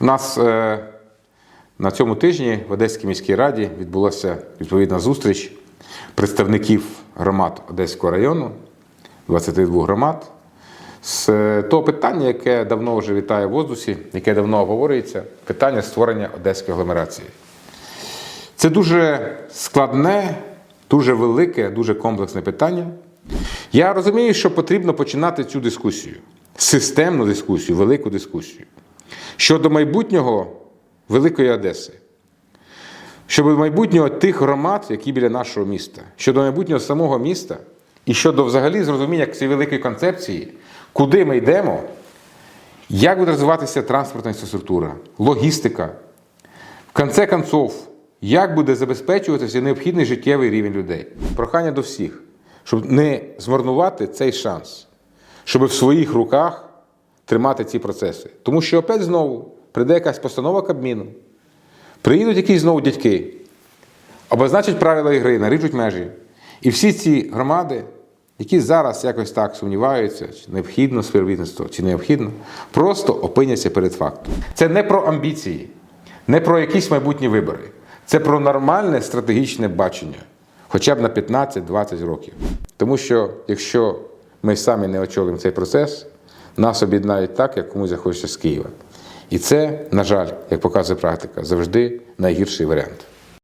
У нас е, на цьому тижні в Одеській міській раді відбулася відповідна зустріч представників громад Одеського району, 22 громад, з е, того питання, яке давно вже вітає в воздусі, яке давно обговорюється, питання створення Одеської агломерації. Це дуже складне, дуже велике, дуже комплексне питання. Я розумію, що потрібно починати цю дискусію, системну дискусію, велику дискусію щодо майбутнього Великої Одеси, щодо майбутнього тих громад, які біля нашого міста, щодо майбутнього самого міста і щодо взагалі зрозуміння цієї великої концепції, куди ми йдемо, як буде розвиватися транспортна інфраструктура, логістика, в конце концов, як буде забезпечуватися необхідний життєвий рівень людей? Прохання до всіх, щоб не змарнувати цей шанс, щоб в своїх руках тримати ці процеси. Тому що опять знову прийде якась постанова Кабміну, приїдуть якісь знову дядьки, обозначать правила ігри, наріжуть межі. І всі ці громади, які зараз якось так сумніваються, чи необхідно співробітництво, чи необхідно, просто опиняться перед фактом. Це не про амбіції, не про якісь майбутні вибори. Це про нормальне стратегічне бачення, хоча б на 15-20 років. Тому що якщо ми самі не очолимо цей процес, нас об'єднають так, як комусь захочеться з Києва. І це, на жаль, як показує практика, завжди найгірший варіант.